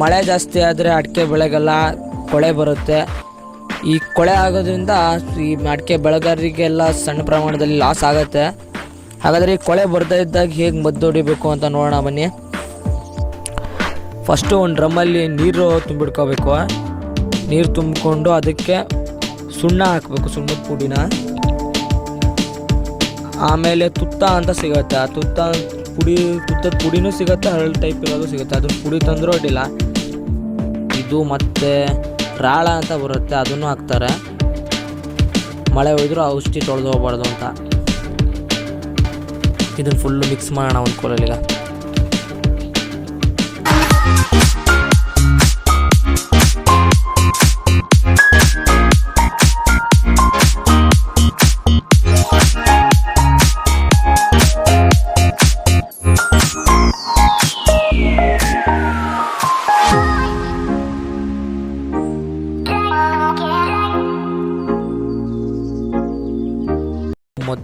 ಮಳೆ ಜಾಸ್ತಿ ಆದರೆ ಅಡಿಕೆ ಬೆಳೆಗೆಲ್ಲ ಕೊಳೆ ಬರುತ್ತೆ. ಈ ಕೊಳೆ ಆಗೋದ್ರಿಂದ ಈ ಅಡಿಕೆ ಬೆಳೆಗಾರರಿಗೆಲ್ಲ ಸಣ್ಣ ಪ್ರಮಾಣದಲ್ಲಿ ಲಾಸ್ ಆಗುತ್ತೆ. ಹಾಗಾದರೆ ಈ ಕೊಳೆ ಬರ್ತಾ ಇದ್ದಾಗ ಹೇಗೆ ಮದ್ದು ಹೊಡಿಬೇಕು ಅಂತ ನೋಡೋಣ ಬನ್ನಿ. ಫಸ್ಟು ಒಂದು ಡ್ರಮ್ಮಲ್ಲಿ ನೀರು ತುಂಬಿಡ್ಕೋಬೇಕು ನೀರು ತುಂಬಿಕೊಂಡು ಅದಕ್ಕೆ ಸುಣ್ಣ ಹಾಕಬೇಕು, ಸುಣ್ಣದ ಪುಡಿನ. ಆಮೇಲೆ ತುತ್ತ ಅಂತ ಸಿಗುತ್ತೆ. ಆ ತುತ್ತ ಪುಡಿ ತುತ್ತದ ಪುಡಿನೂ ಸಿಗುತ್ತೆ, ಹರಳು ಟೈಪ್ ಇರೋದು ಸಿಗುತ್ತೆ. ಅದನ್ನ ಪುಡಿ ತಂದರೂ ಅಡ್ಡಿಲ್ಲ. ಇದು ಮತ್ತು ರಾಳ ಅಂತ ಬರುತ್ತೆ, ಅದನ್ನು ಹಾಕ್ತಾರೆ. ಮಳೆ ಹೊಯ್ದ್ರು ಔಷಧಿ ತೊಳೆದು ಹೋಗ್ಬಾರ್ದು ಅಂತ. ಇದನ್ನು ಫುಲ್ಲು ಮಿಕ್ಸ್ ಮಾಡೋಣ ಒಂದು ಕೋಲಲ್ಲಿ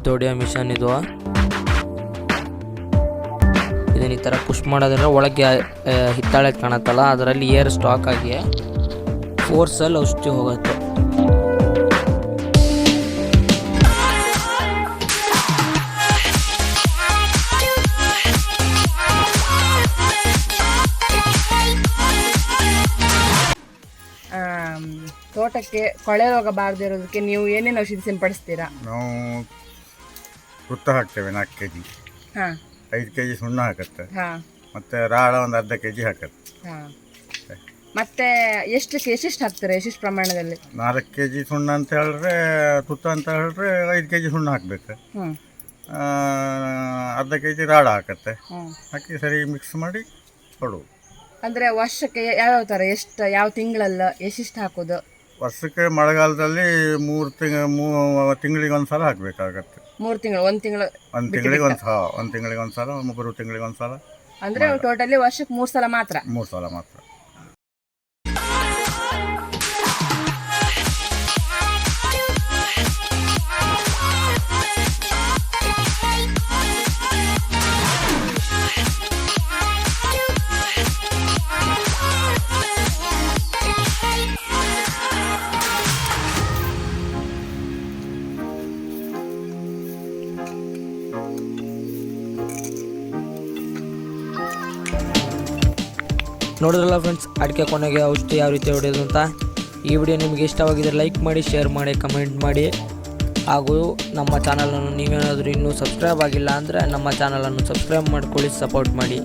ಹೊಡೆಯೋ ಮಿಷನ್ ಇದು. ಇದನ್ನ ಈ ಥರ ಪುಷ್ ಮಾಡೋದ್ರೆ ಒಳಗೆ ಹಿತ್ತಾಳೆ ಕಾಣತ್ತಲ್ಲ ಅದರಲ್ಲಿ ಏರ್ ಸ್ಟಾಕ್ ಆಗಿ ಫೋರ್ಸಲ್ಲಿ ಔಷಧಿ ಹೋಗುತ್ತೆ. ಆಮ್, ತೋಟಕ್ಕೆ ಕೊಳೆ ರೋಗ ಬಾರದಿರೋದಕ್ಕೆ ನೀವು ಏನೇನು ಔಷಧಿ ಸಿಂಪಡಿಸ್ತೀರಾ? ನಾವು ತುತ್ತ ಹಾಕ್ತೇವೆ ನಾಲ್ಕು ಕೆ ಜಿ ಹಾ. ಐದು ಕೆ ಜಿ ಸುಣ್ಣ ಹಾಕತ್ತೆ. ಮತ್ತೆ ಮತ್ತು ರಾಳ ಒಂದು ಅರ್ಧ ಕೆ ಜಿ ಹಾಕತ್ತೆ. ಹಾ. ಮತ್ತೆ ಎಷ್ಟು ಎಷ್ಟೆಷ್ಟು ಹಾಕ್ತಾರೆ ಎಷ್ಟೆಷ್ಟು ಪ್ರಮಾಣದಲ್ಲಿ? ನಾಲ್ಕು ಕೆ ಜಿ ಸುಣ್ಣ ಅಂತ ಹೇಳಿದ್ರೆ ತುತ್ತ ಅಂತ ಹೇಳಿದ್ರೆ ಐದು ಕೆ ಜಿ ಸುಣ್ಣ ಹಾಕಬೇಕು. ಅರ್ಧ ಕೆ ಜಿ ರಾಳ ಹಾಕತ್ತೆ. ಹಾಕಿ ಸರಿ ಮಿಕ್ಸ್ ಮಾಡಿ ಕೊಡುವುದು. ಅಂದ್ರೆ ವರ್ಷಕ್ಕೆ ಯಾವ್ಯಾವ ಥರ ಎಷ್ಟು ಯಾವ ತಿಂಗಳಲ್ಲ ಎಷ್ಟೆಷ್ಟು ಹಾಕೋದು? ವರ್ಷಕ್ಕೆ ಮಳೆಗಾಲದಲ್ಲಿ ಮೂರು ತಿಂಗ ಮೂ ತಿಂಗಳಿಗೆ ಒಂದು ಸಲ ಹಾಕಬೇಕಾಗತ್ತೆ. ಮೂರು ತಿಂಗಳು ಒಂದು ತಿಂಗಳು ಒಂದು ತಿಂಗಳಿಗೆ ಒಂದು ಸಲ ಒಂದು ತಿಂಗಳಿಗೆ ಒಂದು ಸಲ ಮೂರು ತಿಂಗಳಿಗೆ ಒಂದು ಸಲ ಅಂದರೆ ಟೋಟಲಿ ವರ್ಷಕ್ಕೆ ಮೂರು ಸಲ ಮಾತ್ರ? ಮೂರು ಸಲ ಮಾತ್ರ. ನೋಡಿದ್ರಲ್ಲ ಫ್ರೆಂಡ್ಸ್ ಅಡಿಕೆ ಕೊನೆಗೆ ಔಷಧಿ ಯಾವ ರೀತಿ ಹೊಡೆಯೋದು ಅಂತ? ಈ ವಿಡಿಯೋ ನಿಮಗೆ ಇಷ್ಟವಾಗಿದ್ದರೆ ಲೈಕ್ ಮಾಡಿ ಶೇರ್ ಮಾಡಿ ಕಮೆಂಟ್ ಮಾಡಿ. ಹಾಗೂ ನಮ್ಮ ಚಾನಲನ್ನು ನೀವೇನಾದರೂ ಇನ್ನೂ ಸಬ್ಸ್ಕ್ರೈಬ್ ಆಗಿಲ್ಲ ಅಂದರೆ ನಮ್ಮ ಚಾನಲನ್ನು ಸಬ್ಸ್ಕ್ರೈಬ್ ಮಾಡ್ಕೊಳ್ಳಿ ಸಪೋರ್ಟ್ ಮಾಡಿ.